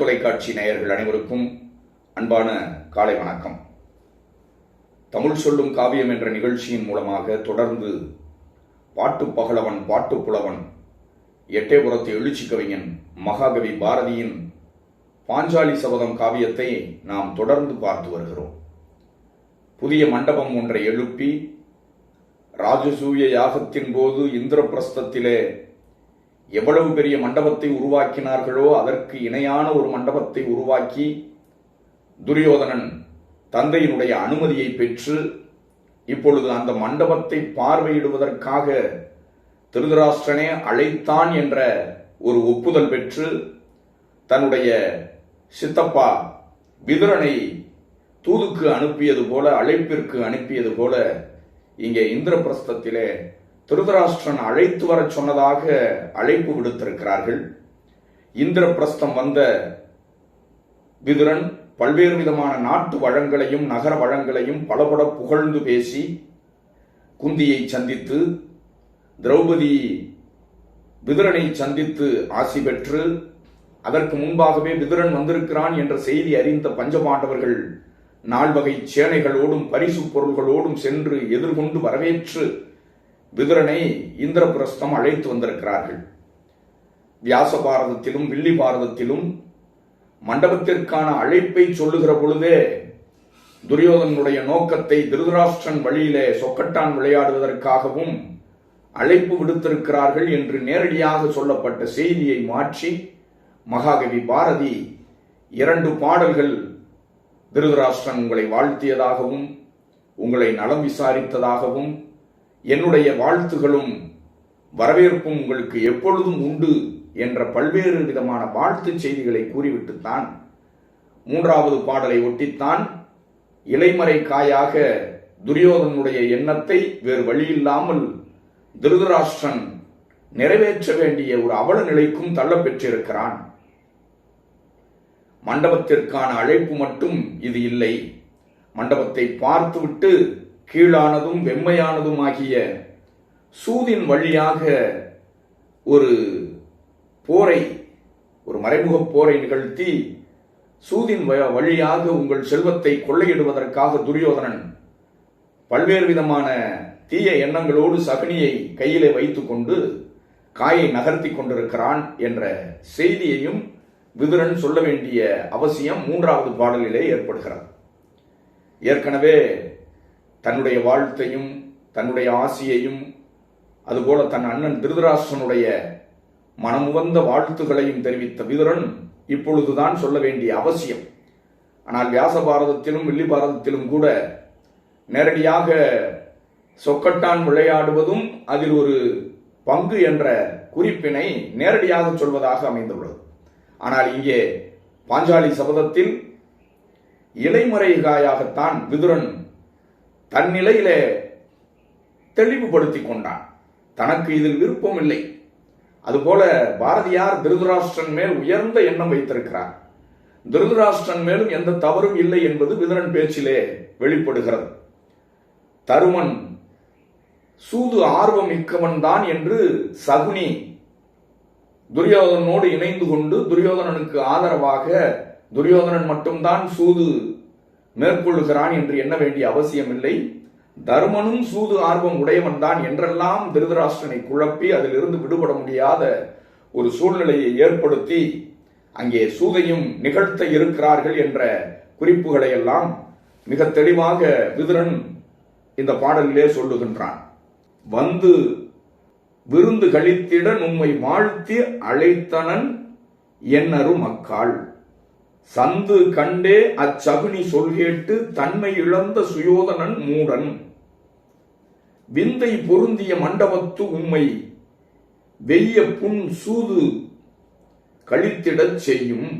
தொலைக்காட்சி நேயர்கள் அனைவருக்கும் அன்பான காலை வணக்கம். தமிழ் சொல்லும் காவியம் என்ற நிகழ்ச்சியின் மூலமாக தொடர்ந்து பாட்டு பகலவன் பாட்டு புலவன் எட்டேபுரத்து எழுச்சி கவிஞன் மகாகவி பாரதியின் பாஞ்சாலி சபதம் காவியத்தை நாம் தொடர்ந்து பார்த்து வருகிறோம். புதிய மண்டபம் ஒன்றை எழுப்பி ராஜசூய யாகத்தின் போது இந்திரபிரஸ்தத்திலே எவ்வளவு பெரிய மண்டபத்தை உருவாக்கினார்களோ அதற்கு இணையான ஒரு மண்டபத்தை உருவாக்கி துரியோதனன் தந்தையினுடைய அனுமதியை பெற்று இப்பொழுது அந்த மண்டபத்தை பார்வையிடுவதற்காக திருதராஷ்டிரனே அழைத்தான் என்ற ஒரு ஒப்புதல் பெற்று தன்னுடைய சித்தப்பா விதுரனை தூதுக்கு அனுப்பியது போல அழைப்பிற்கு அனுப்பியது போல இங்கே இந்திரபிரஸ்தத்திலே திருதராஷ்டிரன் அழைத்து வரச் சொன்னதாக அழைப்பு விடுத்திருக்கிறார்கள். இந்திரபிரஸ்தம் வந்த விதுரன் பல்வேறு விதமான நாட்டு வளங்களையும் நகர வளங்களையும் பலபட புகழ்ந்து பேசி குந்தியை சந்தித்து திரௌபதி விதுரனை சந்தித்து ஆசி பெற்று அதற்கு முன்பாகவே விதுரன் வந்திருக்கிறான் என்ற செய்தி அறிந்த பஞ்சபாண்டவர்கள் நால்வகை சேனைகளோடும் பரிசு பொருள்களோடும் சென்று எதிர்கொண்டு வரவேற்று விதுரனை இந்திரபிரஸ்தம் அழைத்து வந்திருக்கிறார்கள். வியாச பாரதத்திலும் வில்லி பாரதத்திலும் மண்டபத்திற்கான அழைப்பை சொல்லுகிற பொழுதே துரியோதனுடைய நோக்கத்தை திருதராஷ்டிரன் வழியிலே சொக்கட்டான் விளையாடுவதற்காகவும் அழைப்பு விடுத்திருக்கிறார்கள் என்று நேரடியாக சொல்லப்பட்ட செய்தியை மாற்றி மகாகவி பாரதி இரண்டு பாடல்கள் திருதராஷ்டிரன் உங்களை வாழ்த்தியதாகவும் உங்களை நலம் விசாரித்ததாகவும் என்னுடைய வாழ்த்துகளும் வரவேற்பும் உங்களுக்கு எப்பொழுதும் உண்டு என்ற பல்வேறு விதமான வாழ்த்து செய்திகளை கூறிவிட்டுத்தான் மூன்றாவது பாடலை ஒட்டித்தான் இலைமறை காயாக துரியோதனுடைய எண்ணத்தை வேறு வழியில்லாமல் திருதராஷ்டிரன் நிறைவேற்ற வேண்டிய ஒரு அவல நிலைக்கும் தள்ளப்பெற்றிருக்கிறான். மண்டபத்திற்கான அழைப்பு மட்டும் இது இல்லை. மண்டபத்தை பார்த்துவிட்டு கீழானதும் வெம்மையானதும் ஆகிய சூதின் வழியாக ஒரு போரை ஒரு மறைமுக போரை நிகழ்த்தி சூதின் வ- வழியாக உங்கள் செல்வத்தை கொள்ளையிடுவதற்காக துரியோதனன் பல்வேறு விதமான தீய எண்ணங்களோடு சகுனியை கையிலே வைத்துக்கொண்டு காயை நகர்த்தி கொண்டிருக்கிறான் என்ற செய்தியையும் விதுரன் சொல்ல வேண்டிய அவசியம் மூன்றாவது பாடலிலே ஏற்படுகிறது. ஏற்கனவே தன்னுடைய வாழ்த்தையும் தன்னுடைய ஆசியையும் அதுபோல தன் அண்ணன் திருதராஷ்டிரனுடைய மனமுவந்த வாழ்த்துகளையும் தெரிவித்த விதுரன் இப்பொழுதுதான் சொல்ல வேண்டிய அவசியம். ஆனால் வியாச பாரதத்திலும் வில்லி பாரதத்திலும் கூட நேரடியாக சொக்கட்டான் விளையாடுவதும் அதில் ஒரு பங்கு என்ற குறிப்பினை நேரடியாக சொல்வதாக அமைந்துள்ளது. ஆனால் இங்கே பாஞ்சாலி சபதத்தில் இலைமறைகாயாகத்தான் விதுரன் தன் நிலையிலே கொண்டான். தனக்கு இதில் விருப்பம் இல்லை அதுபோல பாரதியார் திருதராஷ்டிரன் மேல் உயர்ந்த எண்ணம் வைத்திருக்கிறார். திருதராஷ்டிரன் மேலும் எந்த தவறும் இல்லை என்பது விதரன் பேச்சிலே வெளிப்படுகிறது. தருமன் சூது ஆர்வம் மிக்கவன் தான் என்று சகுனி துரியோதனோடு இணைந்து கொண்டு துரியோதனனுக்கு ஆதரவாக துரியோதனன் மட்டும்தான் சூது மேற்கொள்ளுகிறான் என்று எண்ண வேண்டிய அவசியமில்லை. தர்மனும் சூது ஆர்வம் உடையவன் தான் என்றெல்லாம் திருதராஷ்டிரனை குழப்பி அதிலிருந்து விடுபட முடியாத ஒரு சூழ்நிலையை ஏற்படுத்தி அங்கே சூதையும் நிகழ்த்த இருக்கிறார்கள் என்ற குறிப்புகளை எல்லாம் மிக தெளிவாக விதுரன் இந்த பாடலிலே சொல்லுகின்றான். வந்து விருந்து கழித்திட உம்மை வாழ்த்தி அழைத்தனன் என்னரும் மக்காள் சந்து கண்டே அச்சகுனி சொல்கேட்டு தன்மை இழந்த சுயோதனன் மூடன். விந்தை பொருந்திய மண்டபத்து உம்மை வெய்ய புன் சூது கழித்திடச் செய்யும்.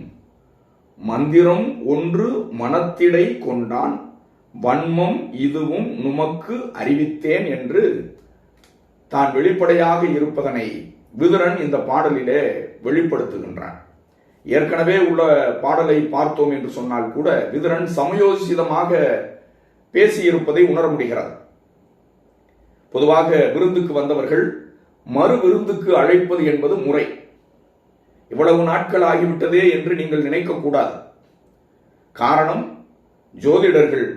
மந்திரம் ஒன்று மனத்திடை கொண்டான் வன்மம் இதுவும் நுமக்கு அறிவித்தேன் என்று தான் வெளிப்படையாக இருப்பதனை விதுரன் இந்த பாடலிலே வெளிப்படுத்துகின்றான். ஏற்கனவே உள்ள பாடலை பார்த்தோம் என்று சொன்னால் கூட விதுரன் சமயோசிதமாக பேசியிருப்பதை உணர முடிகிறது. பொதுவாக விருந்துக்கு வந்தவர்கள் மறு விருந்துக்கு அழைப்பது என்பது முறை. இவ்வளவு நாட்கள் ஆகிவிட்டதே என்று நீங்கள் நினைக்கக்கூடாது காரணம் ஜோதிடர்கள்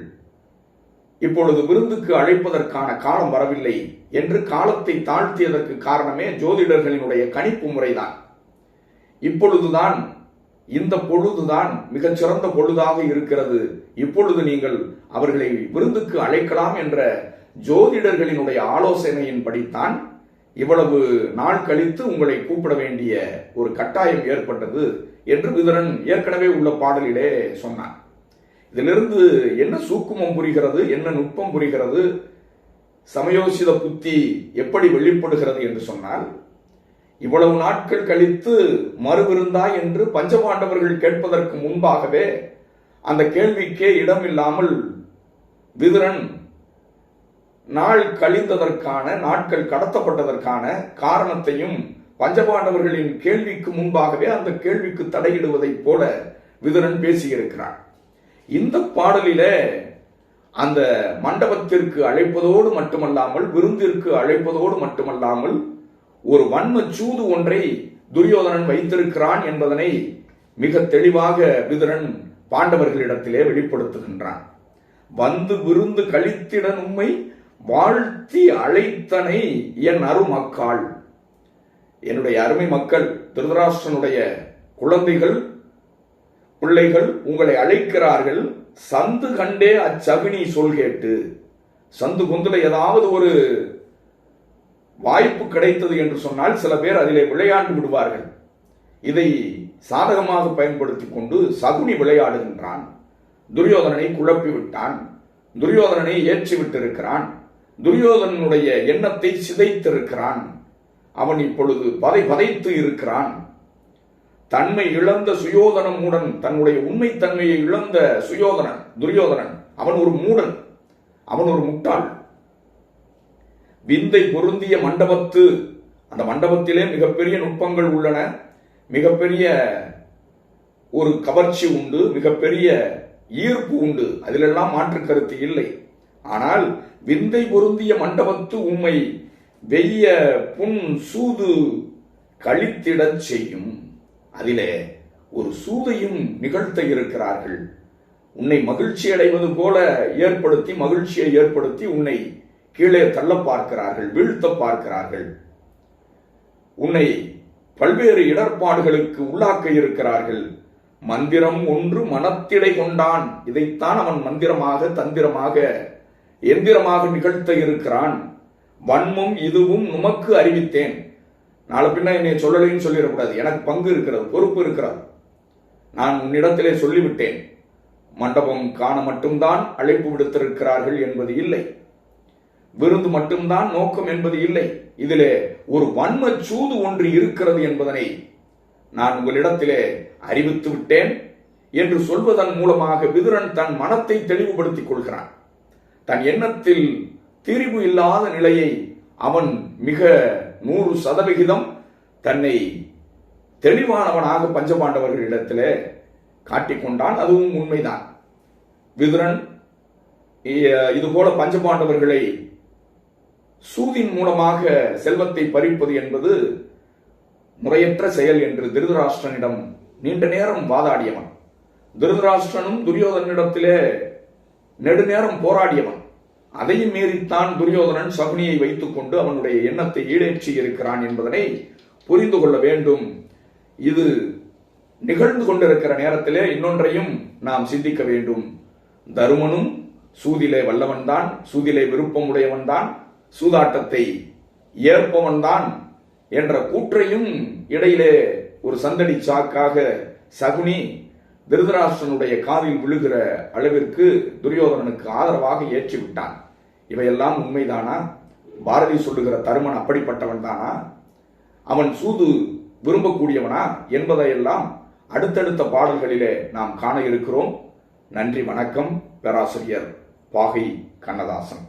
இப்பொழுது விருந்துக்கு அழைப்பதற்கான காலம் வரவில்லை என்று காலத்தை தாழ்த்தியதற்கு காரணமே ஜோதிடர்களினுடைய கணிப்பு முறைதான். இப்பொழுதுதான் இந்த பொழுதுதான் மிகச் சிறந்த பொழுதாக இருக்கிறது. இப்பொழுது நீங்கள் அவர்களை விருந்துக்கு அழைக்கலாம் என்ற ஜோதிடர்களினுடைய ஆலோசனையின்படித்தான் இவ்வளவு நாள் கழித்து உங்களை கூப்பிட வேண்டிய ஒரு கட்டாயம் ஏற்பட்டது என்று விதுரன் ஏற்கனவே உள்ள பாடலிலே சொன்னான். இதிலிருந்து என்ன சூக்குமம் புரிகிறது என்ன நுட்பம் புரிகிறது சமயோசித புத்தி எப்படி வெளிப்படுகிறது என்று சொன்னால் இவ்வளவு நாட்கள் கழித்து மறுவிருந்தா என்று பஞ்சபாண்டவர்கள் கேட்பதற்கு முன்பாகவே அந்த கேள்விக்கே இடமில்லாமல் விதுரன் நாள் கழிந்ததற்கான நாட்கள் கடத்தப்பட்டதற்கான காரணத்தையும் பஞ்சபாண்டவர்களின் கேள்விக்கு முன்பாகவே அந்த கேள்விக்கு தடையிடுவதைப் போல விதுரன் பேசியிருக்கிறான். இந்த பாடலிலே அந்த மண்டபத்திற்கு அழைப்பதோடு மட்டுமல்லாமல் விருந்திற்கு அழைப்பதோடு மட்டுமல்லாமல் ஒரு வன்ம சூது ஒன்றை துரியோதனன் வைத்திருக்கிறான் என்பதனை மிக தெளிவாக விதுரன் பாண்டவர்களிடத்திலே வெளிப்படுத்துகின்றான். வந்து விருந்து கழித்திடன் உண்மை வாழ்த்தி அழைத்தனை என் அருமக்காள் என்னுடைய அருமை மக்கள் திருதராஷ்டனுடைய குழந்தைகள் பிள்ளைகள் உங்களை அழைக்கிறார்கள். சந்து கண்டே அச்சபினி சொல் கேட்டு சந்து குந்துல ஏதாவது ஒரு வாய்ப்பு கிடைத்தது என்று சொன்னால் சில பேர் அதிலே விளையாண்டு விடுவார்கள். இதை சாதகமாக பயன்படுத்தி கொண்டு சகுனி விளையாடுகின்றான். துரியோதனனை குழப்பி விட்டான். துரியோதனனை ஏற்றி விட்டிருக்கிறான். துரியோதனனுடைய எண்ணத்தை சிதைத்திருக்கிறான். அவன் இப்பொழுது பதை பதைத்து இருக்கிறான். தன்மை இழந்த சுயோதனமுடன் தன்னுடைய உண்மை தன்மையை இழந்த சுயோதனன் துரியோதனன் அவன் ஒரு மூடன் அவன் ஒரு முட்டாள். விந்தை பொருந்திய மண்டபத்து அந்த மண்டபத்திலே மிகப்பெரிய நுட்பங்கள் உள்ளன. மிகப்பெரிய ஒரு கவர்ச்சி உண்டு மிகப்பெரிய ஈர்ப்பு உண்டு. அதிலெல்லாம் மாற்று கருத்து இல்லை. ஆனால் விந்தை பொருந்திய மண்டபத்து உம்மை வெய்ய புன் சூது கழித்திடச் செய்யும். அதிலே ஒரு சூதையும் நிகழ்த்த இருக்கிறார்கள். உன்னை மகிழ்ச்சி அடைவது போல ஏற்படுத்தி மகிழ்ச்சியை ஏற்படுத்தி உன்னை கீழே தள்ள பார்க்கிறார்கள் வீழ்த்த பார்க்கிறார்கள். உன்னை பல்வேறு இடர்பாடுகளுக்கு உள்ளாக்க இருக்கிறார்கள். மந்திரம் ஒன்று மனத்திடை கொண்டான். இதைத்தான் அவன் மந்திரமாக தந்திரமாக எந்திரமாக நிகழ்த்த இருக்கிறான். வன்மும் இதுவும் உமக்கு அறிவித்தேன். நாளை பின்ன என்னை சொல்லலைன்னு சொல்லிடக்கூடாது. எனக்கு பங்கு இருக்கிறது பொறுப்பு இருக்கிறது. நான் உன்னிடத்திலே சொல்லிவிட்டேன். மண்டபம் காண மட்டும்தான் அழைப்பு விடுத்திருக்கிறார்கள் என்பது இல்லை. விருந்து மட்டும்தான் நோக்கம் என்பது இல்லை. இதிலே ஒரு வன்ம சூது ஒன்று இருக்கிறது என்பதனை நான் உங்களிடத்திலே அறிவித்து விட்டேன் என்று சொல்வதன் மூலமாக விதுரன் தன் மனத்தை தெளிவுபடுத்திக் கொள்கிறான். தன் எண்ணத்தில் திரிவு இல்லாத நிலையை அவன் மிக நூறு சதவிகிதம் தன்னை தெளிவானவனாக பஞ்சபாண்டவர்களிடத்திலே காட்டிக்கொண்டான் அதுவும் உண்மைதான். விதுரன் இதுபோல பஞ்சபாண்டவர்களை சூதின் மூலமாக செல்வத்தை பறிப்பது என்பது முறையற்ற செயல் என்று திருதராஷ்டிரனிடம் நீண்ட நேரம் வாதாடியவன். திருதராஷ்டிரனும் துரியோதனிடத்திலே நெடுநேரம் போராடியவன். அதையும் மீறித்தான் துரியோதனன் சகுனியை வைத்துக் கொண்டு அவனுடைய எண்ணத்தை ஈடேற்றி இருக்கிறான் என்பதனை புரிந்து கொள்ள வேண்டும். இது நிகழ்ந்து கொண்டிருக்கிற நேரத்திலே இன்னொன்றையும் நாம் சிந்திக்க வேண்டும். தருமனும் சூதிலே வல்லவன்தான் சூதிலே விருப்பம் உடையவன்தான் சூதாட்டத்தை ஏற்பவன்தான் என்ற கூற்றையும் இடையிலே ஒரு சந்தடி சாக்காக சகுனி திருதராஷ்டனுடைய காதில் விழுகிற அளவிற்கு துரியோதனனுக்கு ஆதரவாக ஏற்றி விட்டான் இவையெல்லாம் உண்மைதானா? பாரதி சொல்லுகிற தருமன் அப்படிப்பட்டவன் தானா அவன் சூது விரும்பக்கூடியவனா என்பதையெல்லாம் அடுத்தடுத்த பாடல்களிலே நாம் காண இருக்கிறோம். நன்றி வணக்கம் பேராசிரியர் பாகை கண்ணதாசன்.